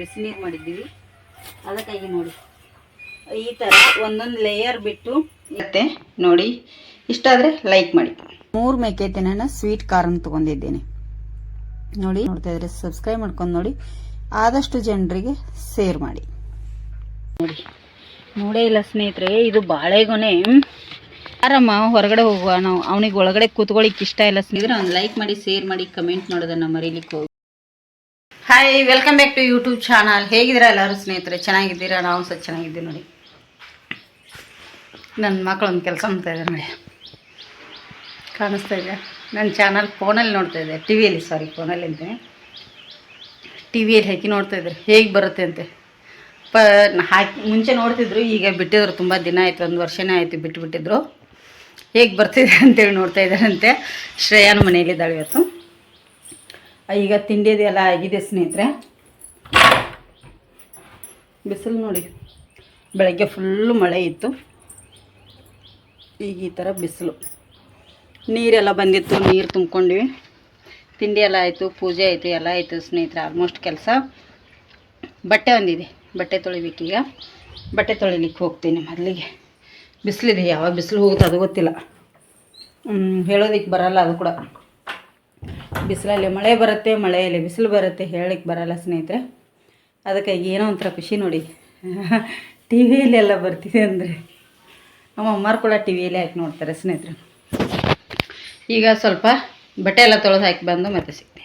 ಬಿಸಿನೀರು ಮಾಡಿದ್ದೀವಿ. ಅದಕ್ಕಾಗಿ ನೋಡಿ. ಈ ಥರ ಒಂದೊಂದು ಲೇಯರ್ ಬಿಟ್ಟು ಮತ್ತೆ ನೋಡಿ ಇಷ್ಟ ಆದರೆ ಲೈಕ್ ಮಾಡಿ. ಮೂರು ಮೇಕೆ ತಿನ್ನ ಸ್ವೀಟ್ ಕಾರನ್ನು ತೊಗೊಂಡಿದ್ದೇನೆ. ನೋಡಿ, ನೋಡ್ತಾ ಇದ್ರೆ ಸಬ್ಸ್ಕ್ರೈಬ್ ಮಾಡ್ಕೊಂಡು ನೋಡಿ. ಆದಷ್ಟು ಜನರಿಗೆ ಸೇರ್ ಮಾಡಿ. ನೋಡಿ, ನೋಡೇ ಇಲ್ಲ ಸ್ನೇಹಿತರೆ, ಇದು ಬಾಳೆಗೊನೆ. ಆರಮ್ಮ ಹೊರಗಡೆ ಹೋಗುವ ನಾವು. ಅವನಿಗೆ ಒಳಗಡೆ ಕೂತ್ಕೊಳ್ಳಿಕ್ಕೆ ಇಷ್ಟ ಇಲ್ಲ ಸ್ನೇಹಿತರೆ. ಒಂದು ಲೈಕ್ ಮಾಡಿ ಶೇರ್ ಮಾಡಿ ಕಮೆಂಟ್ ಮಾಡೋದನ್ನ ಮರೀಲಿಕ್ಕೆ ಹೋಗಿ hi welcome back to YouTube channel ಹೇಗಿದ್ದೀರಾ ಎಲ್ಲರೂ ಸ್ನೇಹಿತರೆ? ಚೆನ್ನಾಗಿದ್ದೀರಾ? ನಾವು ಸಹ ಚೆನ್ನಾಗಿದ್ದೀವಿ ನೋಡಿ. ನನ್ನ ಮಕ್ಕಳು ಒಂದು ಕೆಲಸ ಮಾಡ್ತಾ ಇದ್ದಾರೆ ನೋಡಿ. ಕಾಣಿಸ್ತಾ ಇದೆ. ನನ್ನ ಚಾನಲ್ ಫೋನಲ್ಲಿ ನೋಡ್ತಾ ಇದ್ದೆ ಟಿ ವಿಯಲ್ಲಿ ಸಾರಿ ಫೋನಲ್ಲಿ ಅಂತೆ. ಟಿ ವಿಯಲ್ಲಿ ಹಾಕಿ ನೋಡ್ತಾ ಇದ್ದಾರೆ ಹೇಗೆ ಬರುತ್ತೆ ಅಂತೆ? ಪ ಹಾಕಿ, ಮುಂಚೆ ನೋಡ್ತಿದ್ರು, ಈಗ ಬಿಟ್ಟಿದ್ರು ತುಂಬ ದಿನ ಆಯಿತು, ಒಂದು ವರ್ಷನೇ ಆಯಿತು ಬಿಟ್ಟು ಬಿಟ್ಟಿದ್ರು ಹೇಗೆ ಬರ್ತಿದೆ ಅಂತೇಳಿ ನೋಡ್ತಾ ಇದ್ದಾರಂತೆ ಶ್ರೇಯಾನ ಮನೆಯಲ್ಲಿದ್ದಾಳೆ ಇವತ್ತು. ಈಗ ತಿಂಡಿದು ಎಲ್ಲ ಆಗಿದೆ ಸ್ನೇಹಿತರೆ. ಬಿಸಿಲು ನೋಡಿ. ಬೆಳಗ್ಗೆ ಫುಲ್ಲು ಮಳೆ ಇತ್ತು. ಈಗ ಈ ಥರ ಬಿಸಿಲು. ನೀರೆಲ್ಲ ಬಂದಿತ್ತು, ನೀರು ತುಂಬ್ಕೊಂಡ್ವಿ. ತಿಂಡಿ ಎಲ್ಲ ಆಯಿತು, ಪೂಜೆ ಆಯಿತು, ಎಲ್ಲ ಆಯಿತು ಸ್ನೇಹಿತರೆ ಆಲ್ಮೋಸ್ಟ್ ಕೆಲಸ. ಬಟ್ಟೆ ಒಂದಿದೆ, ಬಟ್ಟೆ ತೊಳಿಬೇಕೀಗ ಬಟ್ಟೆ ತೊಳಿಲಿಕ್ಕೆ ಹೋಗ್ತೀನಿ ಮೊದಲಿಗೆ. ಬಿಸಿಲಿದೆ, ಯಾವಾಗ ಬಿಸಿಲು ಹೋಗುತ್ತೆ ಅದು ಗೊತ್ತಿಲ್ಲ. ಹೇಳೋದಕ್ಕೆ ಬರಲ್ಲ ಅದು ಕೂಡ. ಬಿಸಿಲಲ್ಲಿ ಮಳೆ ಬರುತ್ತೆ, ಮಳೆಯಲ್ಲಿ ಬಿಸಿಲು ಬರುತ್ತೆ ಹೇಳಕ್ಕೆ ಬರಲ್ಲ ಸ್ನೇಹಿತರೆ. ಅದಕ್ಕಾಗಿ ಏನೋ ಒಂಥರ ಖುಷಿ ನೋಡಿ. ಟಿ ವಿಯಲ್ಲಿ ಎಲ್ಲ ಬರ್ತಿದೆ ಅಂದರೆ. ನಮ್ಮ ಅಮ್ಮರು ಕೂಡ ಟಿ ವಿಯಲ್ಲಿ ಹಾಕಿ ನೋಡ್ತಾರೆ ಸ್ನೇಹಿತರೆ. ಈಗ ಸ್ವಲ್ಪ ಬಟ್ಟೆ ಎಲ್ಲ ತೊಳೆದು ಹಾಕಿ ಬಂದು ಮತ್ತೆ ಸಿಗ್ತೀನಿ.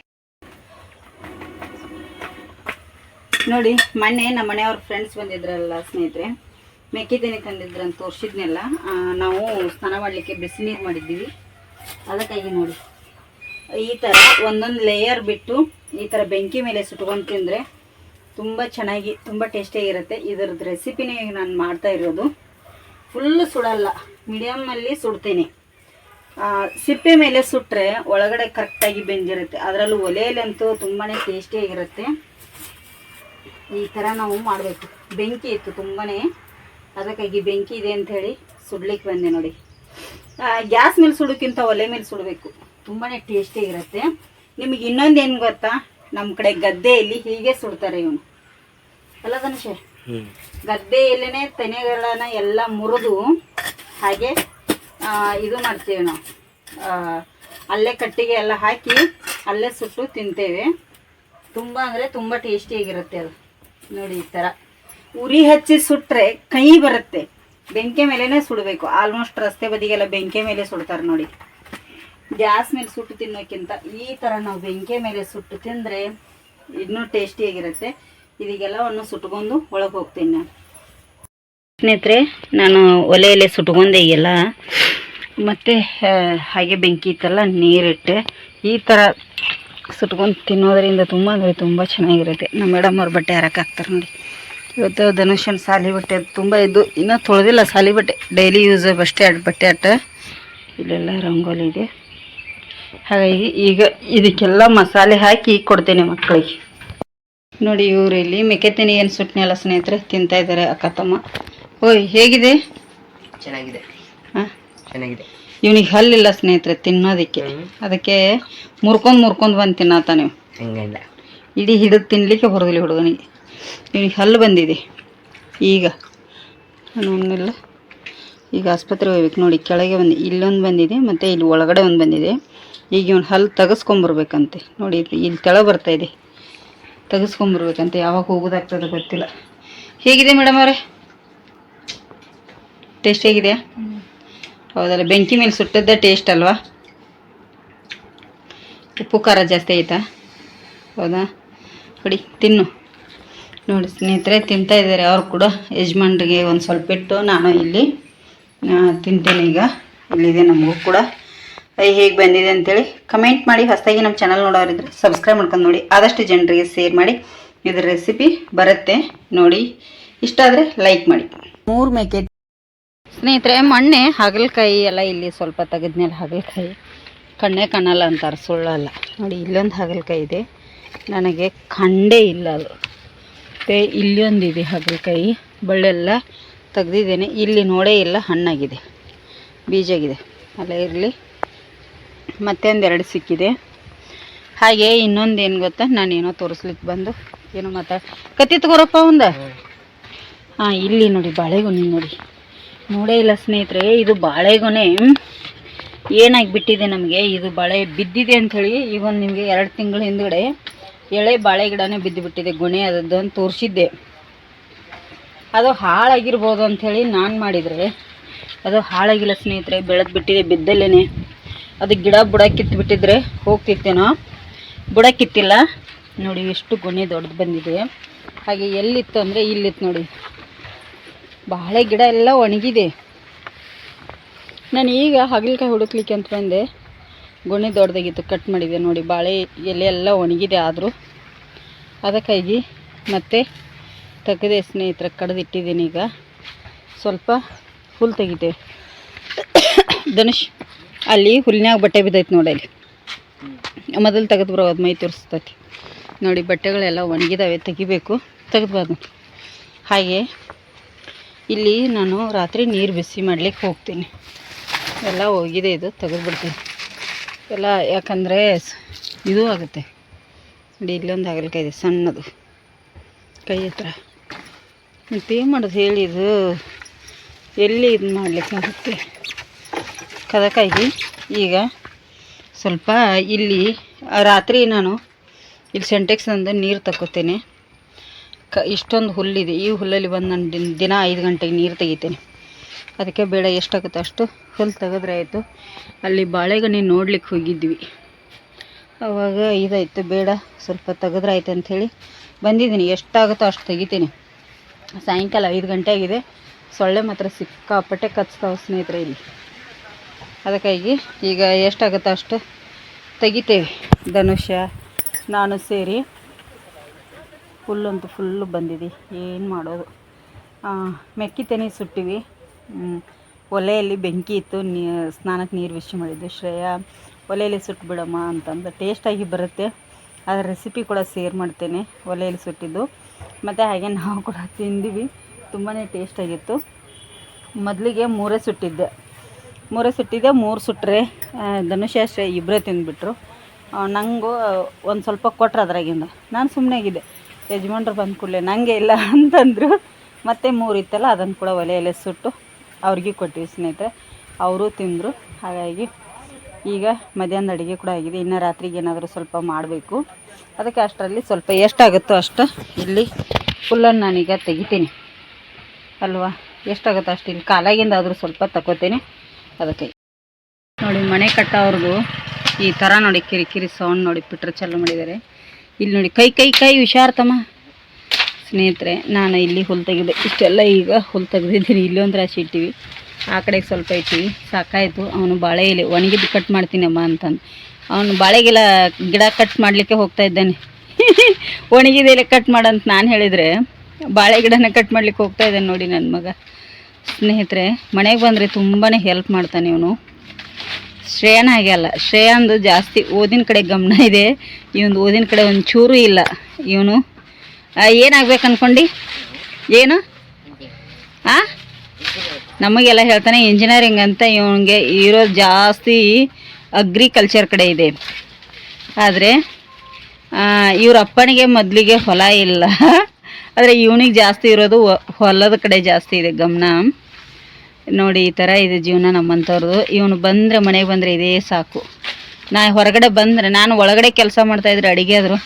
ನೋಡಿ, ಮೊನ್ನೆ ನಮ್ಮ ಮನೆಯವ್ರ ಫ್ರೆಂಡ್ಸ್ ಬಂದಿದ್ರಲ್ಲ ಸ್ನೇಹಿತರೆ. ಮೆಕ್ಕೆತೆನೆ ತಂದಿದ್ರಂತ ತೋರಿಸಿದ್ನೆಲ್ಲ. ನಾವು ಸ್ನಾನ ಮಾಡಲಿಕ್ಕೆ ಬಿಸಿ ನೀರು ಮಾಡಿದ್ದೀವಿ. ಅದಕ್ಕಾಗಿ ನೋಡಿ. ಈ ಥರ ಒಂದೊಂದು ಲೇಯರ್ ಬಿಟ್ಟು ಈ ಥರ ಬೆಂಕಿ ಮೇಲೆ ಸುಟ್ಕೊಂಡು ತಿಂದರೆ ತುಂಬ ಚೆನ್ನಾಗಿ, ತುಂಬ ಟೇಸ್ಟಿಯಾಗಿರುತ್ತೆ ಇದರದ್ದು ರೆಸಿಪಿನೇ ನಾನು ಮಾಡ್ತಾ ಇರೋದು. ಫುಲ್ಲು ಸುಡಲ್ಲ. ಮೀಡಿಯಮ್ಮಲ್ಲಿ ಸುಡ್ತೀನಿ. ಸಿಪ್ಪೆ ಮೇಲೆ ಸುಟ್ಟರೆ ಒಳಗಡೆ ಕರೆಕ್ಟಾಗಿ ಬೆಂದಿರುತ್ತೆ. ಅದರಲ್ಲೂ ಒಲೆಯಲ್ಲಂತೂ ತುಂಬಾ ಟೇಸ್ಟಿಯಾಗಿರುತ್ತೆ ಈ ಥರ ನಾವು ಮಾಡಬೇಕು. ಬೆಂಕಿ ಇತ್ತು ತುಂಬಾ ಅದಕ್ಕಾಗಿ ಬೆಂಕಿ ಇದೆ ಅಂತ ಹೇಳಿ ಸುಡ್ಲಿಕ್ಕೆ ಬಂದೆ ನೋಡಿ. ಗ್ಯಾಸ್ ಮೇಲೆ ಸುಡೋಕ್ಕಿಂತ ಒಲೆ ಮೇಲೆ ಸುಡಬೇಕು. ತುಂಬಾ ಟೇಸ್ಟಿಯಾಗಿರುತ್ತೆ ನಿಮಗೆ ಇನ್ನೊಂದು ಏನು ಗೊತ್ತಾ? ನಮ್ಮ ಕಡೆ ಗದ್ದೆಯಲ್ಲಿ ಹೀಗೆ ಸುಡ್ತಾರೆ ಇವನು. ಅಲ್ಲ ಧನುಷೆ ಗದ್ದೆಯಲ್ಲೇ ತೆನೆಗಳನ್ನ ಎಲ್ಲ ಮುರಿದು ಹಾಗೆ ಇದು ಮಾಡ್ತೀವಿ ನಾವು. ಅಲ್ಲೇ ಕಟ್ಟಿಗೆ ಎಲ್ಲ ಹಾಕಿ ಅಲ್ಲೇ ಸುಟ್ಟು ತಿಂತೇವೆ. ತುಂಬ ಅಂದರೆ ತುಂಬ ಟೇಸ್ಟಿಯಾಗಿರುತ್ತೆ ಅದು. ನೋಡಿ ಈ ಥರ ಉರಿ ಹಚ್ಚಿ ಸುಟ್ಟರೆ ಕೈ ಬರುತ್ತೆ. ಬೆಂಕಿ ಮೇಲೇ ಸುಡಬೇಕು. ಆಲ್ಮೋಸ್ಟ್ ರಸ್ತೆ ಬದಿಗೆಲ್ಲ ಬೆಂಕಿ ಮೇಲೆ ಸುಡ್ತಾರೆ ನೋಡಿ. ಗ್ಯಾಸ್ ಮೇಲೆ ಸುಟ್ಟು ತಿನ್ನೋಕ್ಕಿಂತ ಈ ಥರ ನಾವು ಬೆಂಕಿ ಮೇಲೆ ಸುಟ್ಟು ತಿಂದರೆ ಇನ್ನೂ ಟೇಸ್ಟಿಯಾಗಿರುತ್ತೆ ಇದೀಗೆಲ್ಲವನ್ನು ಸುಟ್ಕೊಂಡು ಒಳಗೆ ಹೋಗ್ತೀನಿ ನಾನು. ಸ್ನೇಹಿತರೆ, ನಾನು ಒಲೆಯಲ್ಲಿ ಸುಟ್ಕೊಂಡೆ ಈಗೆಲ್ಲ. ಮತ್ತು ಹಾಗೆ ಬೆಂಕಿ ಇತ್ತಲ್ಲ, ನೀರಿಟ್ಟೆ. ಈ ಥರ ಸುಟ್ಕೊಂಡು ತಿನ್ನೋದರಿಂದ ತುಂಬ ಅಂದರೆ ತುಂಬ ಚೆನ್ನಾಗಿರುತ್ತೆ. ನಮ್ಮ ಮೇಡಮ್ ಅವ್ರ ಬಟ್ಟೆ ಹಾಕ್ತಾರೆ ನೋಡಿ. ಇವತ್ತು ಧನುಷನ್ ಸಾಲಿ ಬಟ್ಟೆ ತುಂಬ ಇದ್ದು, ಇನ್ನೂ ತೊಳೆದಿಲ್ಲ ಸಾಲಿ ಬಟ್ಟೆ. ಡೈಲಿ ಯೂಸ್ ಅಷ್ಟೇ ಬಟ್ಟೆ ಅಟ್ಟ ಇಲ್ಲೆಲ್ಲ ರಂಗೋಲಿ ಇದೆ. ಹಾಗಾಗಿ ಈಗ ಇದಕ್ಕೆಲ್ಲ ಮಸಾಲೆ ಹಾಕಿ ಕೊಡ್ತೇನೆ ಮಕ್ಕಳಿಗೆ. ನೋಡಿ ಇವರು ಇಲ್ಲಿ ಮೆಕ್ಕೆತೆನಿ ಏನು ಸುಟ್ನೆಲ್ಲ ಸ್ನೇಹಿತರೆ ತಿಂತಾ ಇದ್ದಾರೆ ಅಕ್ಕ ತಮ್ಮ. ಓಯ್ ಹೇಗಿದೆ? ಚೆನ್ನಾಗಿದೆ. ಹಾಂ? ಚೆನ್ನಾಗಿದೆ. ಇವನಿಗೆ ಹಲ್ಲಿಲ್ಲ ಸ್ನೇಹಿತರೆ ತಿನ್ನೋದಕ್ಕೆ. ಅದಕ್ಕೆ ಮುರ್ಕೊಂಡು ಮುರ್ಕೊಂಡು ಬಂದು ತಿನ್ನತ್ತ ನೀವು ಹಂಗಿಲ್ಲ ಇಡೀ ಹಿಡಿದು ತಿನ್ನಲಿಕ್ಕೆ ಹೊರದಿಲ್ಲ ಹುಡುಗನಿಗೆ. ಇವನಿಗೆ ಹಲ್ಲು ಬಂದಿದೆ. ಈಗ ಅವನ್ನೆಲ್ಲ ಈಗ ಆಸ್ಪತ್ರೆಗೆ ಹೋಗ್ಬೇಕು. ನೋಡಿ ಕೆಳಗೆ ಬಂದು ಇಲ್ಲೊಂದು ಬಂದಿದೆ ಮತ್ತು ಇಲ್ಲಿ ಒಳಗಡೆ ಒಂದು ಬಂದಿದೆ. ಈಗ ಇವನು ಹಲ್ಲು ತೆಗೆಸ್ಕೊಂಬರ್ಬೇಕಂತೆ. ನೋಡಿ, ಇಲ್ಲಿ ತೆಳ ಬರ್ತಾ ಇದೆ. ತೆಗೆಸ್ಕೊಂಬರ್ಬೇಕಂತೆ, ಯಾವಾಗ ಹೋಗೋದಾಗ್ತದೆ ಗೊತ್ತಿಲ್ಲ. ಹೇಗಿದೆ ಮೇಡಮ್ ಅವರೇ? ಟೇಸ್ಟ್ ಹೇಗಿದೆಯಾ? ಹೌದಲ್ಲ, ಬೆಂಕಿ ಮೇಲೆ ಸುಟ್ಟದ್ದೇ ಟೇಸ್ಟ್ ಅಲ್ವಾ? ಉಪ್ಪು, ಖಾರ ಜಾಸ್ತಿ ಆಯ್ತಾ? ಹೌದಾ? ಕೊಡಿ, ತಿನ್ನು. ನೋಡಿ, ಸ್ನೇಹಿತರೆ, ತಿಂತಾ ಇದ್ದಾರೆ ಅವ್ರು ಕೂಡ. ಯಜಮಾನ್ರಿಗೆ ಒಂದು ಸ್ವಲ್ಪ ಇಟ್ಟು ನಾನು ಇಲ್ಲಿ ತಿಂತೇನೆ ಈಗ. ಇಲ್ಲಿದೆ ನಮಗೂ ಕೂಡ. ಹೇಗೆ ಬಂದಿದೆ ಅಂತೇಳಿ ಕಮೆಂಟ್ ಮಾಡಿ. ಹೊಸದಾಗಿ ನಮ್ಮ ಚಾನಲ್ ನೋಡೋರಿದ್ರೆ ಸಬ್ಸ್ಕ್ರೈಬ್ ಮಾಡ್ಕೊಂಡು ನೋಡಿ. ಆದಷ್ಟು ಜನರಿಗೆ ಶೇರ್ ಮಾಡಿ. ಇದ್ರ ರೆಸಿಪಿ ಬರುತ್ತೆ ನೋಡಿ. ಇಷ್ಟ ಆದರೆ ಲೈಕ್ ಮಾಡಿ. ಮೂರು ಮೇಕೆ ಸ್ನೇಹಿತರೆ ಮೊನ್ನೆ ಹಾಗಲಕಾಯಿ ಎಲ್ಲ ಇಲ್ಲಿ ಸ್ವಲ್ಪ ತೆಗೆದ್ಮೇಲೆ ಹಾಗಲಕಾಯಿ. ಕಣ್ಣೇ ಕಾಣಲ್ಲ ಅಂತಾರೆ, ಸುಳ್ಳಲ್ಲ. ನೋಡಿ, ಇಲ್ಲೊಂದು ಹಾಗಲಕಾಯಿ ಇದೆ. ನನಗೆ ಕಂಡೇ ಇಲ್ಲ ಅದು. ಮತ್ತು ಇಲ್ಲೊಂದಿದೆ ಹಾಗಲಕಾಯಿ. ಬಳ್ಳೆಲ್ಲ ತೆಗ್ದಿದ್ದೇನೆ. ಇಲ್ಲಿ ನೋಡೇ ಇಲ್ಲ, ಹಣ್ಣಾಗಿದೆ. ಬೀಜಾಗಿದೆ. ಅಲ್ಲ ಇರಲಿ. ಮತ್ತೊಂದೆರಡು ಸಿಕ್ಕಿದೆ. ಹಾಗೆ ಇನ್ನೊಂದು ಏನು ಗೊತ್ತಾ? ನಾನೇನೋ ತೋರಿಸ್ಲಿಕ್ಕೆ ಬಂದು. ಏನೋ ಮಾತಾಡ ಕತ್ತಿ ತಗೋರಪ್ಪ ಒಂದ? ಹಾಂ, ಇಲ್ಲಿ ನೋಡಿ, ಬಾಳೆಗೊನೆ ನೋಡಿ. ನೋಡೇ ಇಲ್ಲ ಸ್ನೇಹಿತರೆ, ಇದು ಬಾಳೆಗೊನೆ. ಏನಾಗಿಬಿಟ್ಟಿದೆ ನಮಗೆ? ಇದು ಬಾಳೆ ಬಿದ್ದಿದೆ ಅಂಥೇಳಿ ಈಗ ಒಂದು ನಿಮಗೆ ಎರಡು ತಿಂಗಳ ಹಿಂದುಗಡೆ ಎಳೆ ಬಾಳೆ ಗಿಡನೇ ಬಿದ್ದು ಬಿಟ್ಟಿದೆ ಗೊನೆ ಅದದ್ದು ಅಂತ ತೋರಿಸಿದ್ದೆ. ಅದು ಹಾಳಾಗಿರ್ಬೋದು ಅಂಥೇಳಿ ನಾನು ಮಾಡಿದರೆ. ಅದು ಹಾಳಾಗಿಲ್ಲ ಸ್ನೇಹಿತರೆ, ಬೆಳೆದು ಬಿಟ್ಟಿದೆ ಬಿದ್ದಲ್ಲೇ ಅದು ಗಿಡ ಬುಡ ಕಿತ್ತು ಬಿಟ್ಟಿದ್ರೆ ಹೋಗ್ತಿತ್ತೇನೋ? ಬುಡ ಕಿತ್ತಿಲ್ಲ ನೋಡಿ, ಎಷ್ಟು ಗೊನೆ ದೊಡ್ಡದು ಬಂದಿದೆ. ಹಾಗೆ ಎಲ್ಲಿತ್ತು ಅಂದರೆ ಇಲ್ಲಿತ್ತು ನೋಡಿ. ಬಾಳೆ ಗಿಡ ಎಲ್ಲ ಒಣಗಿದೆ. ನಾನು ಈಗ ಹಾಗಲಕಾಯಿ ಹುಡುಕ್ಲಿಕ್ಕೆ ಅಂತ ಬಂದೆ. ಗೊನೆ ದೊಡ್ಡದಾಗಿತ್ತು, ಕಟ್ ಮಾಡಿದೆ ನೋಡಿ. ಬಾಳೆ ಎಲೆ ಎಲ್ಲ ಒಣಗಿದೆ ಆದರೂ. ಅದಕ್ಕಾಗಿ ಮತ್ತೆ ತೆಗೆದೆ ಸ್ನೇಹಿತರ, ಕಡ್ದಿಟ್ಟಿದ್ದೀನಿ ಈಗ. ಸ್ವಲ್ಪ ಹುಲ್ ತೆಗಿತೇವೆ ಧನುಷ್. ಅಲ್ಲಿ ಹುಲ್ಲಿನಾಗ ಬಟ್ಟೆ ಬಿದ್ದೈತೆ ನೋಡಿ ಅಲ್ಲಿ. ಮೊದಲು ತೆಗೆದು ಬರೋದು ಮೈ ತೋರಿಸ್ತೈತಿ. ನೋಡಿ ಬಟ್ಟೆಗಳೆಲ್ಲ ಒಣಗಿದಾವೆ ತೆಗಿಬೇಕು. ತೆಗೆದ್ಬಾರ್ದು ಹಾಗೆ ಇಲ್ಲಿ ನಾನು ರಾತ್ರಿ ನೀರು ಬಿಸಿ ಮಾಡ್ಲಿಕ್ಕೆ ಹೋಗ್ತೀನಿ. ಎಲ್ಲ ಹೋಗಿದೆ ಇದು ತೆಗೆದುಬಿಡ್ತೀನಿ ಎಲ್ಲ ಯಾಕಂದರೆ ಇದು ಆಗುತ್ತೆ. ನೋಡಿ ಇಲ್ಲೊಂದು ಹಾಗಲಕಾಯಿ ಇದೆ ಸಣ್ಣದು. ಕೈ ಹತ್ರ. ಮತ್ತೇನು ಮಾಡೋದು ಹೇಳಿ ಇದು? ಎಲ್ಲಿ ಇದು ಮಾಡಲಿಕ್ಕೆ ಆಗುತ್ತೆ ಅದಕ್ಕಾಗಿ ಈಗ ಸ್ವಲ್ಪ ಇಲ್ಲಿ ರಾತ್ರಿ ನಾನು ಇಲ್ಲಿ ಸೆಂಟೆಕ್ಸ್ ಅಂದು ನೀರು ತಗೋತೇನೆ ಕ, ಇಷ್ಟೊಂದು ಹುಲ್ಲಿದೆ. ಈ ಹುಲ್ಲಲ್ಲಿ ಬಂದು ನಾನು ದಿನ ದಿನ ಐದು ಗಂಟೆಗೆ ನೀರು ತೆಗಿತೇನೆ. ಅದಕ್ಕೆ ಬೇಡ, ಎಷ್ಟಾಗುತ್ತೆ ಅಷ್ಟು ಹುಲ್ಲು ತೆಗೆದ್ರೆ ಆಯಿತು. ಅಲ್ಲಿ ಬಾಳೆಗಣಿ ನೋಡ್ಲಿಕ್ಕೆ ಹೋಗಿದ್ವಿ. ಆವಾಗ ಇದಾಯಿತು, ಬೇಡ, ಸ್ವಲ್ಪ ತೆಗೆದ್ರೆ ಆಯ್ತು ಅಂಥೇಳಿ ಬಂದಿದ್ದೀನಿ. ಎಷ್ಟಾಗುತ್ತೋ ಅಷ್ಟು ತೆಗಿತೀನಿ. ಸಾಯಂಕಾಲ ಐದು ಗಂಟೆ ಆಗಿದೆ. ಸೊಳ್ಳೆ ಮಾತ್ರ ಸಿಕ್ಕಾಪಟ್ಟೆ ಕಚ್ತಾವೆ ಸ್ನೇಹಿತರೆ ಇಲ್ಲಿ. ಅದಕ್ಕಾಗಿ ಈಗ ಎಷ್ಟಾಗುತ್ತೆ ಅಷ್ಟು ತೆಗಿತೇವೆ. ಧನುಷ, ನಾನು ಸೇರಿ ಫುಲ್ಲಂತೂ ಫುಲ್ಲು ಬಂದಿದೆ. ಏನು ಮಾಡೋದು? ಮೆಕ್ಕಿತೆನೆ ಸುಟ್ಟಿವಿ. ಒಲೆಯಲ್ಲಿ ಬೆಂಕಿ ಇತ್ತು. ನೀ, ಸ್ನಾನಕ್ಕೆ ನೀರು ಬಿಸಿ ಮಾಡಿದ್ದು. ಶ್ರೇಯಾ, ಒಲೆಯಲ್ಲಿ ಸುಟ್ಟು ಬಿಡಮ್ಮ ಅಂತಂದು ಟೇಸ್ಟಾಗಿ ಬರುತ್ತೆ. ಅದರ ರೆಸಿಪಿ ಕೂಡ ಸೇರ್ ಮಾಡ್ತೇನೆ. ಒಲೆಯಲ್ಲಿ ಸುಟ್ಟಿದ್ದು. ಮತ್ತು ಹಾಗೆ ನಾವು ಕೂಡ ತಿಂದಿವಿ. ತುಂಬಾ ಟೇಸ್ಟಾಗಿತ್ತು ಮೊದಲಿಗೆ ಮೂರೇ ಸುಟ್ಟಿದ್ದೆ. ಮೂರೇ ಸುಟ್ಟಿದೆ, ಮೂರು ಸುಟ್ಟರೆ ಧನುಷ ಶ್ರೇಯ ಇಬ್ಬರೇ ತಿಂದುಬಿಟ್ರು. ನನಗೂ ಒಂದು ಸ್ವಲ್ಪ ಕೊಟ್ರು ಅದ್ರಾಗಿಂದ. ನಾನು ಸುಮ್ಮನೆ ಆಗಿದ್ದೆ. ಯಜಮಾನ್ರು ಬಂದ ಕೂಡಲೇ ನನಗೆ ಇಲ್ಲ ಅಂತಂದರು. ಮತ್ತೆ ಮೂರು ಇತ್ತಲ್ಲ ಅದನ್ನು ಕೂಡ ಒಲೆಯಲ್ಲೇ ಸುಟ್ಟು ಅವ್ರಿಗೆ ಕೊಟ್ಟಿವಿ ಸ್ನೇಹಿತರೆ. ಅವರು ತಿಂದರು. ಹಾಗಾಗಿ ಈಗ ಮಧ್ಯಾಹ್ನದ ಅಡುಗೆ ಕೂಡ ಆಗಿದೆ. ಇನ್ನು ರಾತ್ರಿಗೆ ಏನಾದರೂ ಸ್ವಲ್ಪ ಮಾಡಬೇಕು. ಅದಕ್ಕೆ ಅಷ್ಟರಲ್ಲಿ ಸ್ವಲ್ಪ ಎಷ್ಟಾಗುತ್ತೋ ಅಷ್ಟು ಇಲ್ಲಿ ಫುಲ್ಲನ್ನು ನಾನೀಗ ತೆಗಿತೀನಿ. ಅಲ್ವಾ? ಎಷ್ಟಾಗುತ್ತೋ ಅಷ್ಟು ಇಲ್ಲಿ ಕಾಲಾಗಿಂದ ಆದರೂ ಸ್ವಲ್ಪ ತಗೋತೀನಿ ಅದಕ್ಕೆ. ನೋಡಿ ಮನೆ ಕಟ್ಟೋರ್ದು ಈ ಥರ ನೋಡಿ ಕಿರಿಕಿರಿ ಸೌಂಡ್ ನೋಡಿ, ಪಿಟ್ರ್ ಚಾಲು ಮಾಡಿದ್ದಾರೆ. ಇಲ್ಲಿ ನೋಡಿ, ಕೈ ಕೈ ಕೈ ಹುಷಾರ್ತಮ್ಮ ಸ್ನೇಹಿತರೆ, ನಾನು ಇಲ್ಲಿ ಹುಲ್ ತೆಗೆದೆ. ಇಷ್ಟೆಲ್ಲ ಈಗ ಹುಲ್ ತೆಗೆದಿದ್ದೀನಿ. ಇಲ್ಲೊಂದು ರಾಶಿ ಇಟ್ಟಿವಿ. ಆ ಕಡೆಗೆ ಸ್ವಲ್ಪ ಇಟ್ಟಿವಿ. ಸಾಕಾಯಿತು. ಅವನು ಬಾಳೆ ಎಲೆ. ಒಣಗಿದ್ದು ಕಟ್ ಮಾಡ್ತೀನಮ್ಮ ಅಂತಂದು. ಅವನು ಬಾಳೆಗೆಲ್ಲ ಗಿಡ ಕಟ್ ಮಾಡಲಿಕ್ಕೆ ಹೋಗ್ತಾ ಇದ್ದಾನೆ. ಒಣಗಿದ ಎಲೆ ಕಟ್ ಮಾಡಂತ ನಾನು ಹೇಳಿದರೆ, ಬಾಳೆ ಗಿಡನ ಕಟ್ ಮಾಡ್ಲಿಕ್ಕೆ ಹೋಗ್ತಾ ಇದ್ದಾನೆ ನೋಡಿ ನನ್ನ ಮಗ. ಸ್ನೇಹಿತರೆ, ಮನೆಗೆ ಬಂದರೆ ತುಂಬಾ ಹೆಲ್ಪ್ ಮಾಡ್ತಾನೆ ಇವನು. ಶ್ರೇಯನ ಹಾಗೆ ಅಲ್ಲ, ಶ್ರೇಯಾಂದು ಜಾಸ್ತಿ ಓದಿನ ಕಡೆ ಗಮನ ಇದೆ. ಇವನು ಓದಿನ ಕಡೆ ಒಂದು ಚೂರು ಇಲ್ಲ ಇವನು. ಏನಾಗ್ಬೇಕು ಅಂದ್ಕೊಂಡು ಏನು? ಆ? ನಮಗೆಲ್ಲ ಹೇಳ್ತಾನೆ ಇಂಜಿನಿಯರಿಂಗ್ ಅಂತ ಇವನಿಗೆ ಇರೋದು ಜಾಸ್ತಿ ಅಗ್ರಿಕಲ್ಚರ್ ಕಡೆ ಇದೆ. ಆದರೆ ಇವ್ರ ಅಪ್ಪನಿಗೆ ಮೊದಲಿಗೆ ಹೊಲ ಇಲ್ಲ. ಆದರೆ ಇವನಿಗೆ ಜಾಸ್ತಿ ಇರೋದು ಹೊಲದ ಕಡೆ ಜಾಸ್ತಿ ಇದೆ, ಗಮನ. ನೋಡಿ, ಈ ಥರ ಇದೆ ಜೀವನ ನಮ್ಮಂಥವ್ರದ್ದು ಇವನು ಬಂದರೆ ಮನೆಗೆ ಬಂದರೆ ಇದೇ ಸಾಕು. ನಾ ಹೊರಗಡೆ ಬಂದರೆ, ನಾನು ಒಳಗಡೆ ಕೆಲಸ ಮಾಡ್ತಾಯಿದ್ರೆ ಅಡುಗೆ ಆದರು,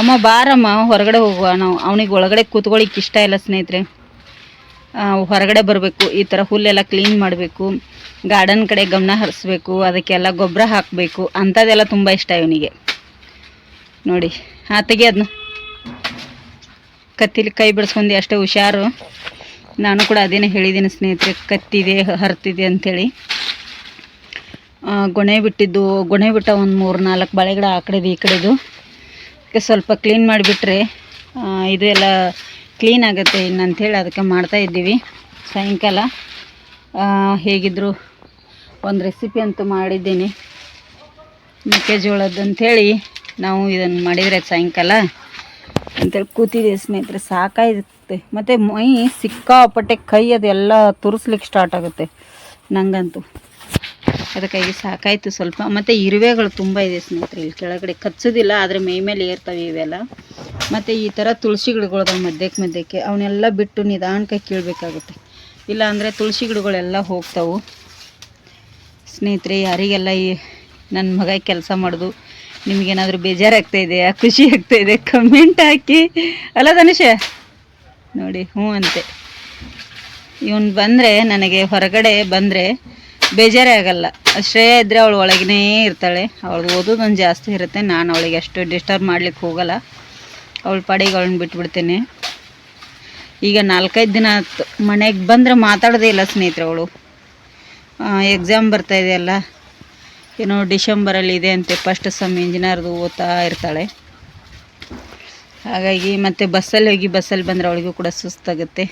ಅಮ್ಮ ಬಾರಮ್ಮ, ಹೊರಗಡೆ ಹೋಗುವ. ನಾವು ಅವನಿಗೆ ಒಳಗಡೆ ಕೂತ್ಕೊಳ್ಳಿಕ್ಕೆ ಇಷ್ಟ ಇಲ್ಲ ಸ್ನೇಹಿತರೆ. ಹೊರಗಡೆ ಬರಬೇಕು, ಈ ಥರ ಹುಲ್ಲೆಲ್ಲ ಕ್ಲೀನ್ ಮಾಡಬೇಕು, ಗಾರ್ಡನ್ ಕಡೆ ಗಮನ ಹರಿಸ್ಬೇಕು, ಅದಕ್ಕೆಲ್ಲ ಗೊಬ್ಬರ ಹಾಕಬೇಕು, ಅಂಥದ್ದೆಲ್ಲ ತುಂಬ ಇಷ್ಟ ಇವನಿಗೆ. ನೋಡಿ ಹಾಂ ತೆಗಿಯೋದನ್ನ ಕತ್ತಿಲಿ ಕೈ ಬಿಡಿಸ್ಕೊಂಡು ಅಷ್ಟೇ ಹುಷಾರು. ನಾನು ಕೂಡ ಅದೇನೇ ಹೇಳಿದ್ದೀನಿ ಸ್ನೇಹಿತರೆ, ಕತ್ತಿದೆ, ಹರ್ತಿದೆ ಅಂಥೇಳಿ. ಗೊಣೆ ಬಿಟ್ಟಿದ್ದು, ಗೊಣೆ ಬಿಟ್ಟ ಒಂದು ಮೂರು ನಾಲ್ಕು ಬಳೆ ಗಿಡ ಆ ಕಡೆದು ಈ ಕಡೆದು. ಅದಕ್ಕೆ ಸ್ವಲ್ಪ ಕ್ಲೀನ್ ಮಾಡಿಬಿಟ್ರೆ ಇದು ಎಲ್ಲ ಕ್ಲೀನ್ ಆಗುತ್ತೆ ಇನ್ನು ಅಂಥೇಳಿ ಅದಕ್ಕೆ ಮಾಡ್ತಾ ಇದ್ದೀವಿ. ಸಾಯಂಕಾಲ ಹೇಗಿದ್ದರೂ ಒಂದು ರೆಸಿಪಿ ಅಂತೂ ಮಾಡಿದ್ದೀನಿ. ಮೆಕ್ಕೆಜೋಳದ್ದು ಅಂಥೇಳಿ ನಾವು ಇದನ್ನು ಮಾಡಿದರೆ ಸಾಯಂಕಾಲ. ಅಂತೇಳಿ ಕೂತಿದೆ ಸ್ನೇಹಿತರೆ ಸಾಕಾಗುತ್ತೆ ಮತ್ತು ಮೈ ಸಿಕ್ಕಾಪಟ್ಟೆ ಕೈ ಅದೆಲ್ಲ ತುರಿಸ್ಲಿಕ್ಕೆ ಸ್ಟಾರ್ಟ್ ಆಗುತ್ತೆ ನನಗಂತೂ ಅದಕ್ಕಾಗಿ ಸಾಕಾಯಿತು ಸ್ವಲ್ಪ. ಮತ್ತು ಇರುವೆಗಳು ತುಂಬ ಇದೆ ಸ್ನೇಹಿತರೆ, ಇಲ್ಲಿ ಕೆಳಗಡೆ ಕಚ್ಚೋದಿಲ್ಲ, ಆದರೆ ಮೈ ಮೇಲೆ ಏರ್ತವೆ ಇವೆಲ್ಲ. ಮತ್ತು ಈ ಥರ ತುಳಸಿ ಗಿಡಗಳದ ಮಧ್ಯಕ್ಕೆ ಮಧ್ಯಕ್ಕೆ ಅವನ್ನೆಲ್ಲ ಬಿಟ್ಟು ನಿಧಾನಕ್ಕೆ ಕೀಳಬೇಕಾಗುತ್ತೆ. ಇಲ್ಲ ಅಂದರೆ ತುಳಸಿ ಗಿಡಗಳೆಲ್ಲ ಹೋಗ್ತಾವು. ಸ್ನೇಹಿತರೆ, ಯಾರಿಗೆಲ್ಲ ಈ ನನ್ನ ಮಗ ಕೆಲಸ ಮಾಡೋದು ನಿಮಗೇನಾದರೂ ಬೇಜಾರಾಗ್ತಾ ಇದೆಯಾ ಖುಷಿ ಆಗ್ತಾ ಇದೆ ಕಮೆಂಟ್ ಹಾಕಿ. ಅಲ್ಲ ಧನುಷ? ನೋಡಿ, ಹ್ಞೂ ಅಂತೆ. ಇವನು ಬಂದರೆ, ನನಗೆ ಹೊರಗಡೆ ಬಂದರೆ ಬೇಜಾರೇ ಆಗಲ್ಲ. ಶ್ರೇಯ ಇದ್ದರೆ ಅವಳು ಒಳಗೇ ಇರ್ತಾಳೆ. ಅವಳು ಓದೋದೊಂದು ಜಾಸ್ತಿ ಇರುತ್ತೆ. ನಾನು ಅವಳಿಗೆ ಅಷ್ಟು ಡಿಸ್ಟರ್ಬ್ ಮಾಡ್ಲಿಕ್ಕೆ ಹೋಗಲ್ಲ. ಅವಳ ಪಾಡಿಗೆ ಅವಳನ್ನ ಬಿಟ್ಬಿಡ್ತೇನೆ. ಈಗ ನಾಲ್ಕೈದು ದಿನ ಆಯ್ತು. ಮನೆಗೆ ಬಂದರೆ ಮಾತಾಡೋದೇ ಇಲ್ಲ ಸ್ನೇಹಿತರೆ ಅವಳು. ಎಕ್ಸಾಮ್ ಬರ್ತಾ ಇದೆಯಲ್ಲ. ಏನೋ ಡಿಸೆಂಬರಲ್ಲಿ ಇದೆ ಅಂತೆ. ಫಸ್ಟ್ ಸಮ್ ಇಂಜಿನಿಯರ್ದು ಓದ್ತಾ ಇರ್ತಾಳೆ. ಹಾಗಾಗಿ ಮತ್ತು ಬಸ್ಸಲ್ಲಿ ಹೋಗಿ ಬಸ್ಸಲ್ಲಿ ಬಂದರೆ ಅವಳಿಗೂ ಕೂಡ ಸುಸ್ತಾಗುತ್ತೆ.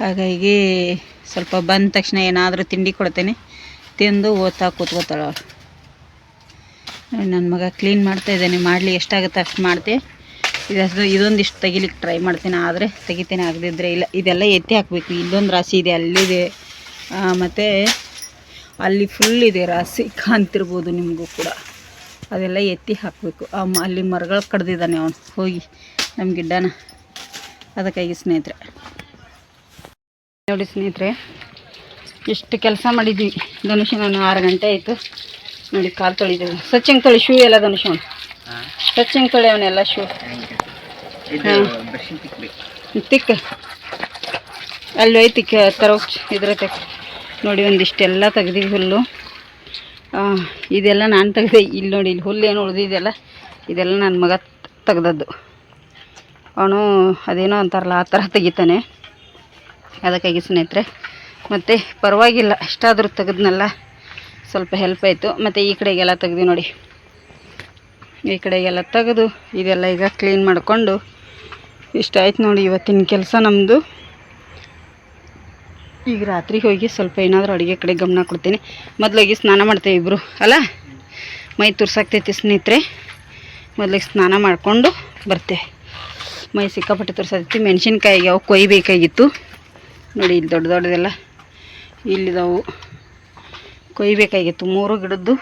ಹಾಗಾಗಿ ಸ್ವಲ್ಪ ಬಂದ ತಕ್ಷಣ ಏನಾದರೂ ತಿಂಡಿ ಕೊಡ್ತೇನೆ. ತಿಂದು ಓದ್ತಾ ಕೂತ್ಕೋತಾಳೆ ಅವಳು. ನನ್ನ ಮಗ ಕ್ಲೀನ್ ಮಾಡ್ತಾ ಇದ್ದೇನೆ. ಮಾಡಲಿ, ಎಷ್ಟಾಗುತ್ತೆ ಅಷ್ಟು ಮಾಡ್ತೆ. ಇದು ಇದೊಂದಿಷ್ಟು ತೆಗಿಲಿಕ್ಕೆ ಟ್ರೈ ಮಾಡ್ತೇನೆ. ಆದರೆ ತೆಗಿತೇನೆ ಆಗದಿದ್ದರೆ ಇಲ್ಲ. ಇದೆಲ್ಲ ಎತ್ತಿ ಹಾಕಬೇಕು. ಇಲ್ಲೊಂದು ರಾಶಿ ಇದೆ, ಅಲ್ಲಿದೆ. ಮತ್ತು ಅಲ್ಲಿ ಫುಲ್ ಇದೆ ರಾಸಿ ಕಾಣ್ತಿರ್ಬೋದು ನಿಮಗೂ ಕೂಡ. ಅದೆಲ್ಲ ಎತ್ತಿ ಹಾಕಬೇಕು. ಅಲ್ಲಿ ಮರಗಳು ಕಡ್ದಿದ್ದಾನೆ ಅವನು. ಹೋಗಿ ನಮ್ಮ ಗಿಡ್ಡನ. ಅದಕ್ಕಾಗಿ ಸ್ನೇಹಿತರೆ. ನೋಡಿ ಸ್ನೇಹಿತರೆ ಎಷ್ಟು ಕೆಲಸ ಮಾಡಿದ್ವಿ. ಧನುಷ್ ನಾನು ಆರು ಗಂಟೆ ಆಯಿತು. ನೋಡಿ ಕಾಲು ತೊಳಿದೀವಿ ಸ್ವಚ್ಛಂಗ್ ತೊಳಿ ಶೂ ಎಲ್ಲ ಧನುಷ ಅವನು. ಸ್ವಚ್ಛಂಗ್ ತೊಳಿ ಅವನೆಲ್ಲ ಶೂ ತಿಕ್ಕ. ಅಲ್ಲಿ ಹೋಯ್ತಿಕ್ಕ ತರೋ ಇದ್ರ ತೆಕ್ ನೋಡಿ, ಒಂದಿಷ್ಟೆಲ್ಲ ತೆಗ್ದೀವಿ ಹುಲ್ಲು. ಇದೆಲ್ಲ ನಾನು ತೆಗ್ದೆ. ಇಲ್ಲಿ ನೋಡಿ, ಇಲ್ಲಿ ಹುಲ್ಲು ಏನು ಇದೆಲ್ಲ. ನನ್ನ ಮಗ ತೆಗ್ದದ್ದು. ಅವನು ಅದೇನೋ ಅಂತಾರಲ್ಲ, ಆ ಥರ ತೆಗಿತಾನೆ. ಅದಕ್ಕಾಗಿ ಸ್ನೇಹಿತರೆ, ಮತ್ತು ಪರವಾಗಿಲ್ಲ ಅಷ್ಟಾದರೂ ತೆಗೆದ್ನಲ್ಲ, ಸ್ವಲ್ಪ ಹೆಲ್ಪ್ ಆಯಿತು. ಮತ್ತು ಈ ಕಡೆಗೆಲ್ಲ ತೆಗ್ದು ನೋಡಿ. ಈ ಕಡೆಗೆಲ್ಲ ತೆಗೆದು, ಇದೆಲ್ಲ ಈಗ ಕ್ಲೀನ್ ಮಾಡಿಕೊಂಡು, ಇಷ್ಟ ಆಯ್ತು ನೋಡಿ ಇವತ್ತಿನ ಕೆಲಸ ನಮ್ಮದು ಈಗ ರಾತ್ರಿ ಹೋಗಿ ಸ್ವಲ್ಪ ಏನಾದರೂ ಅಡುಗೆ ಕಡೆ ಗಮನ ಕೊಡ್ತೀನಿ. ಮೊದಲಾಗಿ ಸ್ನಾನ ಮಾಡ್ತೇವೆ ಇಬ್ಬರು ಅಲ್ಲ? ಮೈ ತುರ್ಸಾಕ್ತೈತಿ ಸ್ನೇಹಿತರೆ. ಮೊದಲಿಗೆ ಸ್ನಾನ ಮಾಡಿಕೊಂಡು ಬರ್ತೇವೆ. ಮೈ ಸಿಕ್ಕಾಪಟ್ಟೆ ತುರ್ಸಾಕ್ತಿ ಮೆಣಸಿನ್ಕಾಯಿಗೆ ಅವು ಕೊಯ್ಬೇಕಾಗಿತ್ತು. ನೋಡಿ, ಇಲ್ಲಿ ದೊಡ್ಡ ದೊಡ್ಡದೆಲ್ಲ ಇಲ್ಲಿದಾವು. ಕೊಯ್ಬೇಕಾಗಿತ್ತು ಮೂರು ಗಿಡದ್ದು.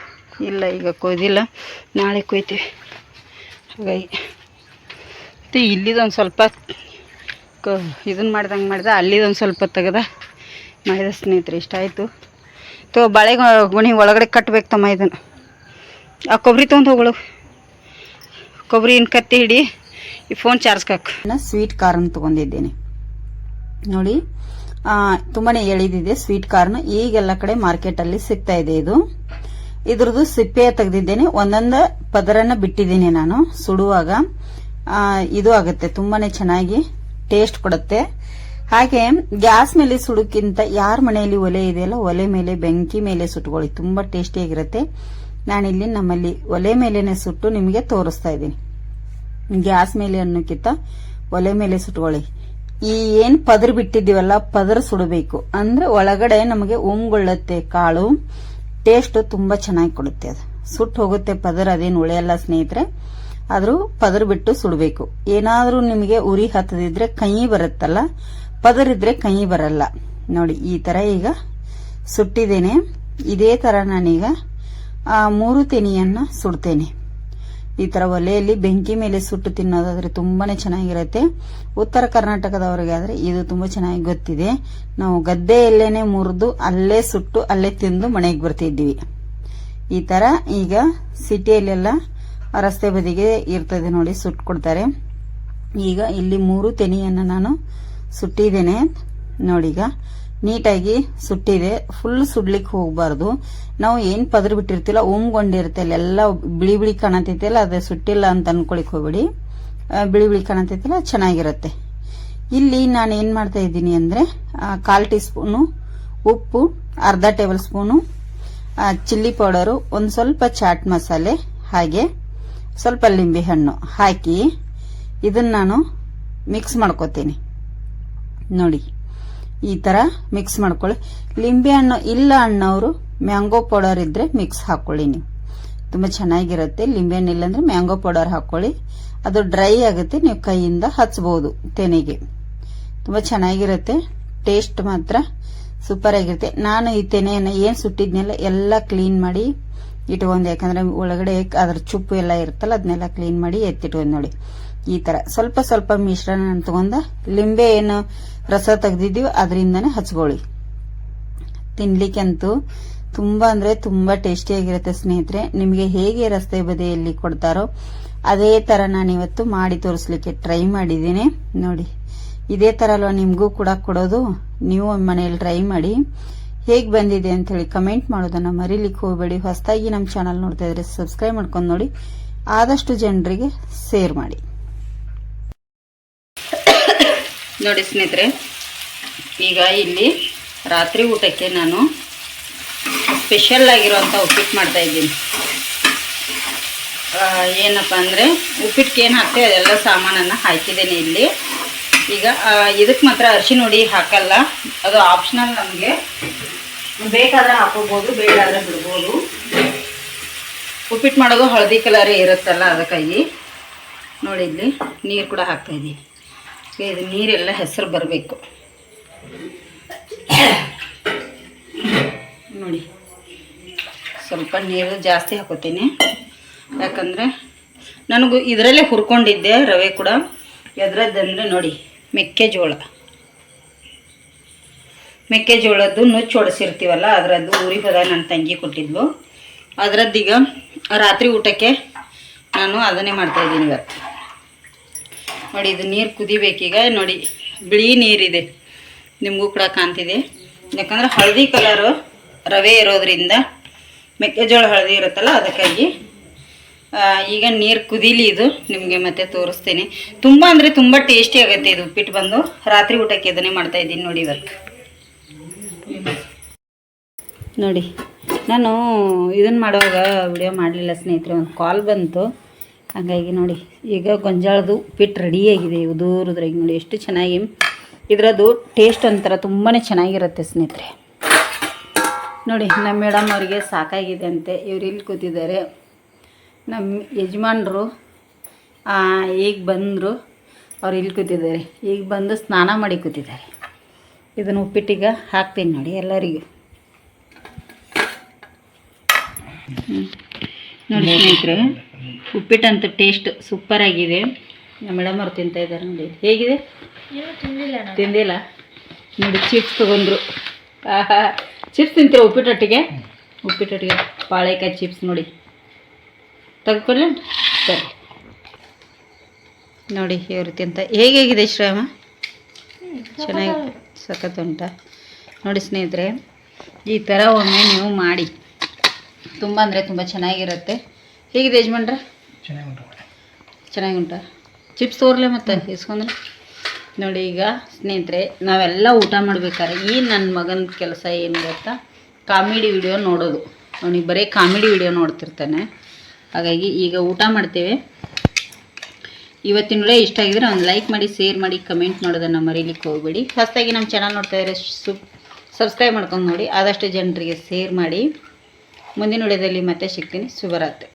ಇಲ್ಲ, ಈಗ ಕೊಯ್ದಿಲ್ಲ. ನಾಳೆ ಕೊಯ್ತೀವಿ. ಹಾಗಾಗಿ ಮತ್ತು ಇಲ್ಲಿದೊಂದು ಸ್ವಲ್ಪ ಕ ಇದನ್ನು ಮಾಡ್ದಂಗೆ ಮಾಡ್ದೆ, ಅಲ್ಲಿದೊಂದು ಸ್ವಲ್ಪ ತೆಗೆದ ಮಾಡಿದ ಸ್ನೇಹಿತರೆ, ಇಷ್ಟ ಆಯಿತು. ತೋ, ಬಾಳೆ ಗುಣಿ ಒಳಗಡೆ ಕಟ್ಬೇಕು ತಮ್ಮ ಇದನ್ನು. ಆ ಕೊಬ್ಬರಿ ತೊಗೊಂಡು ಹೋಗಳು ಇನ್ನು ಕತ್ತಿ ಹಿಡಿ, ಈ ಫೋನ್ ಚಾರ್ಜ್ಕಾಕು ನಾನು ಸ್ವೀಟ್ ಕಾರ್ನ್ ತೊಗೊಂಡಿದ್ದೇನೆ. ನೋಡಿ ತುಂಬಾ ಎಳಿದಿದೆ ಸ್ವೀಟ್ ಕಾರ್ನ್. ಈಗೆಲ್ಲ ಕಡೆ ಮಾರ್ಕೆಟಲ್ಲಿ ಸಿಗ್ತಾ ಇದೆ ಇದು. ಇದ್ರದ್ದು ಸಿಪ್ಪೆ ತೆಗೆದಿದ್ದೇನೆ. ಒಂದೊಂದು ಪದರನ್ನ ಬಿಟ್ಟಿದ್ದೀನಿ ನಾನು ಸುಡುವಾಗ. ಇದು ಆಗುತ್ತೆ, ತುಂಬಾನೇ ಚೆನ್ನಾಗಿ ಟೇಸ್ಟ್ ಕೊಡುತ್ತೆ. ಹಾಗೆ ಗ್ಯಾಸ್ ಮೇಲೆ ಸುಡೋಕ್ಕಿಂತ ಯಾರ ಮನೆಯಲ್ಲಿ ಒಲೆ ಇದೆಯಲ್ಲ, ಒಲೆ ಮೇಲೆ, ಬೆಂಕಿ ಮೇಲೆ ಸುಟ್ಕೊಳ್ಳಿ ತುಂಬಾ ಟೇಸ್ಟಿಯಾಗಿರುತ್ತೆ ನಾನಿಲ್ಲಿ ನಮ್ಮಲ್ಲಿ ಒಲೆ ಮೇಲೆನೆ ಸುಟ್ಟು ನಿಮಗೆ ತೋರಿಸ್ತಾ ಇದ್ದೀನಿ. ಗ್ಯಾಸ್ ಮೇಲೆ ಅನ್ನೋಕ್ಕಿಂತ ಒಲೆ ಮೇಲೆ ಸುಟ್ಕೊಳ್ಳಿ ಈ ಏನ್ ಪದರ್ ಬಿಟ್ಟಿದ್ದೀವಲ್ಲ, ಪದರ್ ಸುಡಬೇಕು. ಅಂದ್ರೆ ಒಳಗಡೆ ನಮಗೆ ಉಮ್ಗೊಳ್ಳುತ್ತೆ ಕಾಳು ಟೇಸ್ಟ್ ತುಂಬಾ ಚೆನ್ನಾಗಿ ಕೊಡುತ್ತೆ ಅದು. ಸುಟ್ಟು ಹೋಗುತ್ತೆ ಪದರ್, ಅದೇನು ಉಳಿಯಲ್ಲ ಸ್ನೇಹಿತರೆ. ಆದ್ರೂ ಪದರ್ ಬಿಟ್ಟು ಸುಡಬೇಕು. ಏನಾದ್ರೂ ನಿಮಗೆ ಉರಿ ಹತ್ತದಿದ್ರೆ ಕೈ ಬರುತ್ತಲ್ಲ ಪದರ್ ಇದ್ರೆ ಕೈ ಬರಲ್ಲ. ನೋಡಿ, ಈ ತರ ಈಗ ಸುಟ್ಟಿದ್ದೇನೆ. ಇದೇ ತರ ನಾನೀಗ, ಆ, ಮೂರು ತೆನಿಯನ್ನ ಸುಡ್ತೇನೆ. ಈ ತರ ಒಲೆಯಲ್ಲಿ ಬೆಂಕಿ ಮೇಲೆ ಸುಟ್ಟು ತಿನ್ನೋದಾದ್ರೆ ತುಂಬಾನೇ ಚೆನ್ನಾಗಿರುತ್ತೆ. ಉತ್ತರ ಕರ್ನಾಟಕದವರಿಗೆ ಆದ್ರೆ ಇದು ತುಂಬಾ ಚೆನ್ನಾಗಿ ಗೊತ್ತಿದೆ. ನಾವು ಗದ್ದೆಯಲ್ಲೇನೆ ಮುರಿದು ಅಲ್ಲೇ ಸುಟ್ಟು ಅಲ್ಲೇ ತಿಂದು ಮನೆಗೆ ಬರ್ತಿದ್ವಿ ಈ ತರ ಈಗ ಸಿಟಿಯಲ್ಲೆಲ್ಲ ರಸ್ತೆ ಬದಿಗೆ ಇರ್ತದೆ ನೋಡಿ ಸುಟ್ಟು ಕೊಡ್ತಾರೆ ಈಗ ಇಲ್ಲಿ ಮೂರು ತೆನಿಯನ್ನ ನಾನು ಸುಟ್ಟಿದ್ದೇನೆ. ನೋಡೀಗ ನೀಟಾಗಿ ಸುಟ್ಟಿದೆ. ಫುಲ್ ಸುಡ್ಲಿಕ್ಕೆ ಹೋಗಬಾರ್ದು. ನಾವು ಏನು ಪದ್ರ ಬಿಟ್ಟಿರ್ತಿಲ್ಲ, ಉಮ್ಗೊಂಡಿರುತ್ತೆ ಎಲ್ಲ ಬಿಳಿ ಬಿಳಿ ಕಾಣತೈತಿಲ್ಲ ಅದು ಸುಟ್ಟಿಲ್ಲ ಅಂತ ಅನ್ಕೊಳಿಕ್ ಹೋಗ್ಬೇಡಿ. ಬಿಳಿ ಬಿಳಿ ಕಾಣತೈತಿಲ್ಲ ಚೆನ್ನಾಗಿರುತ್ತೆ. ಇಲ್ಲಿ ನಾನು ಏನು ಮಾಡ್ತಾ ಇದ್ದೀನಿ ಅಂದ್ರೆ ಕಾಲು ಟೀ ಸ್ಪೂನು ಉಪ್ಪು, ಅರ್ಧ ಟೇಬಲ್ ಸ್ಪೂನು ಚಿಲ್ಲಿ ಪೌಡರು, ಒಂದು ಸ್ವಲ್ಪ ಚಾಟ್ ಮಸಾಲೆ, ಹಾಗೆ ಸ್ವಲ್ಪ ಲಿಂಬೆ ಹಣ್ಣು ಹಾಕಿ ಇದನ್ನ ನಾನು ಮಿಕ್ಸ್ ಮಾಡ್ಕೋತೀನಿ. ನೋಡಿ. ಈ ತರ ಮಿಕ್ಸ್ ಮಾಡ್ಕೊಳ್ಳಿ. ಲಿಂಬೆ ಹಣ್ಣು ಇಲ್ಲ ಅಣ್ಣವರು ಮ್ಯಾಂಗೋ ಪೌಡರ್ ಇದ್ರೆ ಮಿಕ್ಸ್ ಹಾಕೊಳ್ಳಿ ನೀವು. ತುಂಬಾ ಚೆನ್ನಾಗಿರುತ್ತೆ ಲಿಂಬೆ ಹಣ್ಣು ಇಲ್ಲಾಂದರೆ ಮ್ಯಾಂಗೋ ಪೌಡರ್ ಹಾಕೊಳ್ಳಿ. ಅದು ಡ್ರೈ ಆಗುತ್ತೆ, ನೀವು ಕೈಯಿಂದ ಹಚ್ಚಬಹುದು ತೆನೆಗೆ. ತುಂಬಾ ಚೆನ್ನಾಗಿರುತ್ತೆ ಟೇಸ್ಟ್ ಮಾತ್ರ ಸೂಪರ್ ಆಗಿರುತ್ತೆ. ನಾನು ಈ ತೆನೆಯನ್ನು ಏನು ಸುಟ್ಟಿದ್ನೆಲ್ಲ ಎಲ್ಲ ಕ್ಲೀನ್ ಮಾಡಿ ಇಟ್ಕೊಂಡೆ. ಯಾಕಂದ್ರೆ ಒಳಗಡೆ ಅದ್ರ ಚುಪ್ಪು ಎಲ್ಲ ಇರುತ್ತಲ್ಲ, ಅದನ್ನೆಲ್ಲ ಕ್ಲೀನ್ ಮಾಡಿ ಎತ್ತಿಟ್ಕೊಂಡ್ ನೋಡಿ. ಈ ತರ. ಸ್ವಲ್ಪ ಸ್ವಲ್ಪ ಮಿಶ್ರಣ ತಗೊಂಡ ಲಿಂಬೆ ಏನು ರಸ ತೆಗೆದಿದ್ದೀವಿ ಅದರಿಂದನೇ ಹಚ್ಕೊಳ್ಳಿ. ತಿನ್ಲಿಕ್ಕಂತೂ ತುಂಬಾ ಅಂದ್ರೆ ತುಂಬಾ ಟೇಸ್ಟಿಯಾಗಿರುತ್ತೆ ಸ್ನೇಹಿತರೆ. ನಿಮಗೆ ಹೇಗೆ ರಸ್ತೆ ಬದಿಯಲ್ಲಿ ಕೊಡ್ತಾರೋ ಅದೇ ತರ ನಾನು ಇವತ್ತು ಮಾಡಿ ತೋರಿಸ್ಲಿಕ್ಕೆ ಟ್ರೈ ಮಾಡಿದ್ದೀನಿ. ನೋಡಿ, ಇದೇ ತರ ಅಲ್ವಾ ನಿಮಗೂ ಕೂಡ ಕೊಡೋದು? ನೀವು ಮನೆಯಲ್ಲಿ ಟ್ರೈ ಮಾಡಿ. ಹೇಗೆ ಬಂದಿದೆ ಅಂತ ಹೇಳಿ ಕಮೆಂಟ್ ಮಾಡೋದನ್ನ ಮರಿಲಿಕ್ಕೆ ಹೋಗಬೇಡಿ. ಹೊಸದಾಗಿ ನಮ್ಮ ಚಾನಲ್ ನೋಡ್ತಾ ಇದ್ರೆ ಸಬ್ಸ್ಕ್ರೈಬ್ ಮಾಡ್ಕೊಂಡು ನೋಡಿ. ಆದಷ್ಟು ಜನರಿಗೆ ಶೇರ್ ಮಾಡಿ. ನೋಡಿ ಸ್ನೇಹಿತರೆ ಈಗ ಇಲ್ಲಿ ರಾತ್ರಿ ಊಟಕ್ಕೆ ನಾನು ಸ್ಪೆಷಲ್ ಆಗಿರುವಂಥ ಉಪ್ಪಿಟ್ಟು ಮಾಡ್ತಾ ಇದ್ದೀನಿ. ಆ, ಏನಪ್ಪ ಅಂದರೆ ಉಪ್ಪಿಟ್ಟಿಗೆ ಏನು ಹಾಕ್ತೀವಿ ಅದೆಲ್ಲ ಸಾಮಾನನ್ನು ಹಾಕಿದ್ದೇನೆ ಇಲ್ಲಿ. ಈಗ ಇದಕ್ಕೆ ಮಾತ್ರ ಅರಿಶಿನ ಹುಡಿ ಹಾಕಲ್ಲ ಅದು ಆಪ್ಷನಲ್ ನಮಗೆ. ಬೇಕಾದ್ರೆ ಹಾಕೋಬೋದು ಬೇಡಾದ್ರೆ ಬಿಡ್ಬೋದು. ಉಪ್ಪಿಟ್ಟು ಮಾಡೋದು ಹಳದಿ ಕಲರೇ ಇರುತ್ತಲ್ಲ ಅದಕ್ಕಾಗಿ. ನೋಡಿ ಇಲ್ಲಿ ನೀರು ಕೂಡ ಹಾಕ್ತಾ ಇದ್ದೀನಿ. ಈಗ ಇದು ನೀರೆಲ್ಲ ಹೆಸರು ಬರಬೇಕು. ನೋಡಿ, ಸ್ವಲ್ಪ ನೀರು ಜಾಸ್ತಿ ಹಾಕೋತೀನಿ. ಯಾಕಂದರೆ ನನಗೂ ಇದರಲ್ಲೇ ಹುರ್ಕೊಂಡಿದ್ದೆ ರವೆ ಕೂಡ. ಎದ್ರದ್ದಂದರೆ ನೋಡಿ, ಮೆಕ್ಕೆಜೋಳ. ಮೆಕ್ಕೆಜೋಳದ್ದು ನುಚ್ಚು ಹೊಡೆಸಿರ್ತೀವಲ್ಲ ಅದರದ್ದು ಊರಿ ಹೋದಾಗ ನನ್ನ ತಂಗಿ ಕೊಟ್ಟಿದ್ಲು. ಅದರದ್ದೀಗ ರಾತ್ರಿ ಊಟಕ್ಕೆ ನಾನು ಅದನ್ನೇ ಮಾಡ್ತಾಯಿದ್ದೀನಿ ಇವತ್ತು. ನೋಡಿ, ಇದು ನೀರು ಕುದಿಬೇಕೀಗ ನೋಡಿ, ಬಿಳಿ ನೀರಿದೆ. ನಿಮಗೂ ಕೂಡ ಕಾಣ್ತಿದೆ. ಯಾಕಂದ್ರೆ ಹಳದಿ ಕಲರು ರವೆ ಇರೋದ್ರಿಂದ ಮೆಕ್ಕೆಜೋಳ ಹಳದಿ ಇರುತ್ತಲ್ಲ, ಅದಕ್ಕಾಗಿ. ಈಗ ನೀರು ಕುದೀಲಿ ಇದು. ನಿಮಗೆ ಮತ್ತೆ ತೋರಿಸ್ತೀನಿ. ತುಂಬ ಅಂದರೆ ತುಂಬ ಟೇಸ್ಟಿ ಆಗುತ್ತೆ ಇದು ಉಪ್ಪಿಟ್ಟು ಬಂದು. ರಾತ್ರಿ ಊಟಕ್ಕೆ ಇದನ್ನೇ ಮಾಡ್ತಾ ಇದ್ದೀನಿ ನೋಡಿ ಇವತ್ತು ನೋಡಿ, ನಾನು ಇದನ್ನು ಮಾಡುವಾಗ ವಿಡಿಯೋ ಮಾಡಲಿಲ್ಲ ಸ್ನೇಹಿತರೆ, ಒಂದು ಕಾಲ್ ಬಂತು. ಹಾಗಾಗಿ ನೋಡಿ, ಈಗ ಗೊಂಜಾಳದು ಉಪ್ಪಿಟ್ಟು ರೆಡಿಯಾಗಿದೆ ಉದುರುದ್ರಾಗಿ ನೋಡಿ ಎಷ್ಟು ಚೆನ್ನಾಗಿ. ಇದರದ್ದು ಟೇಸ್ಟ್ ಒಂಥರ ತುಂಬಾ ಚೆನ್ನಾಗಿರುತ್ತೆ ಸ್ನೇಹಿತರೆ. ನೋಡಿ, ನಮ್ಮ ಮೇಡಮ್ ಅವರಿಗೆ ಸಾಕಾಗಿದೆ ಅಂತೆ. ಇವ್ರು ಇಲ್ಲಿ ಕೂತಿದ್ದಾರೆ. ನಮ್ಮ ಯಜಮಾನ್ರು ಈಗ ಬಂದರು, ಅವ್ರು ಇಲ್ಲಿ ಕೂತಿದ್ದಾರೆ. ಈಗ ಬಂದು ಸ್ನಾನ ಮಾಡಿ ಕೂತಿದ್ದಾರೆ. ಇದನ್ನು ಉಪ್ಪಿಟ್ಟಿಗೆ ಹಾಕ್ತೀನಿ ನೋಡಿ ಎಲ್ಲರಿಗೂ. ನೋಡಿ ಸ್ನೇಹಿತರೆ ಉಪ್ಪಿಟ್ಟಂತ ಟೇಸ್ಟ್ ಸೂಪರ್ ಆಗಿದೆ. ನಮ್ಮ ಮೇಡಮ್ ಅವ್ರು ತಿಂತಾ ಇದ್ದಾರೆ ನೋಡಿ. ಹೇಗಿದೆ? ತಿಂದಿಲ್ಲ ನೋಡಿ ಚಿಪ್ಸ್ ತಗೊಂಡ್ರು. ಚಿಪ್ಸ್ ತಿಂತೀರ ಉಪ್ಪಿಟ್ಟೊಟ್ಟಿಗೆ? ಉಪ್ಪಿಟ್ಟೊಟ್ಟಿಗೆ ಬಾಳೆಕಾಯಿ ಚಿಪ್ಸ್ ನೋಡಿ. ತೆಗೆದುಕೊಳ್ಳಿ ಸರಿ. ನೋಡಿ ಇವ್ರು ತಿಂತ ಹೇಗಿದೆ ಶ್ರೇಮ? ಚೆನ್ನಾಗಿ ಸಖತ್ ಉಂಟ? ನೋಡಿ ಸ್ನೇಹಿತರೆ ಈ ಥರ ಒಮ್ಮೆ ನೀವು ಮಾಡಿ. ತುಂಬ ಅಂದರೆ ತುಂಬ ಚೆನ್ನಾಗಿರುತ್ತೆ. ಹೇಗಿದೆ ಯಜಮಾನ್ರ? ಚೆನ್ನಾಗಿ ಉಂಟ ಚಿಪ್ಸ್ ತೋರ್ಲೆ ಮತ್ತೆ ಇಸ್ಕೊಂಡ್ರೆ ನೋಡಿ ಈಗ ಸ್ನೇಹಿತರೆ ನಾವೆಲ್ಲ ಊಟ ಮಾಡ್ಬೇಕಾದ್ರೆ ಈ ನನ್ನ ಮಗನ ಕೆಲಸ ಏನು ಗೊತ್ತಾ? ಕಾಮಿಡಿ ವಿಡಿಯೋ ನೋಡೋದು. ಅವನಿಗೆ ಬರೀ ಕಾಮಿಡಿ ವಿಡಿಯೋ ನೋಡ್ತಿರ್ತಾನೆ. ಹಾಗಾಗಿ ಈಗ ಊಟ ಮಾಡ್ತೇವೆ. ಇವತ್ತಿನ ವಿಡಿಯೋ ಇಷ್ಟ ಆಗಿದ್ರೆ ಒಂದು ಲೈಕ್ ಮಾಡಿ ಶೇರ್ ಮಾಡಿ ಕಮೆಂಟ್ ಮಾಡೋದನ್ನು ಮರೀಲಿಕ್ಕೆ ಹೋಗಬೇಡಿ. ಹೊಸದಾಗಿ ನಮ್ಮ ಚಾನಲ್ ನೋಡ್ತಾ ಇದ್ರೆ ಸುಪ್ ಸಬ್ಸ್ಕ್ರೈಬ್ ಮಾಡ್ಕೊಂಡು ನೋಡಿ. ಆದಷ್ಟು ಜನರಿಗೆ ಶೇರ್ ಮಾಡಿ. ಮುಂದಿನ ವಿಡಿಯೋದಲ್ಲಿ ಮತ್ತೆ ಸಿಗ್ತೀನಿ. ಶುಭರಾತ್ರಿ.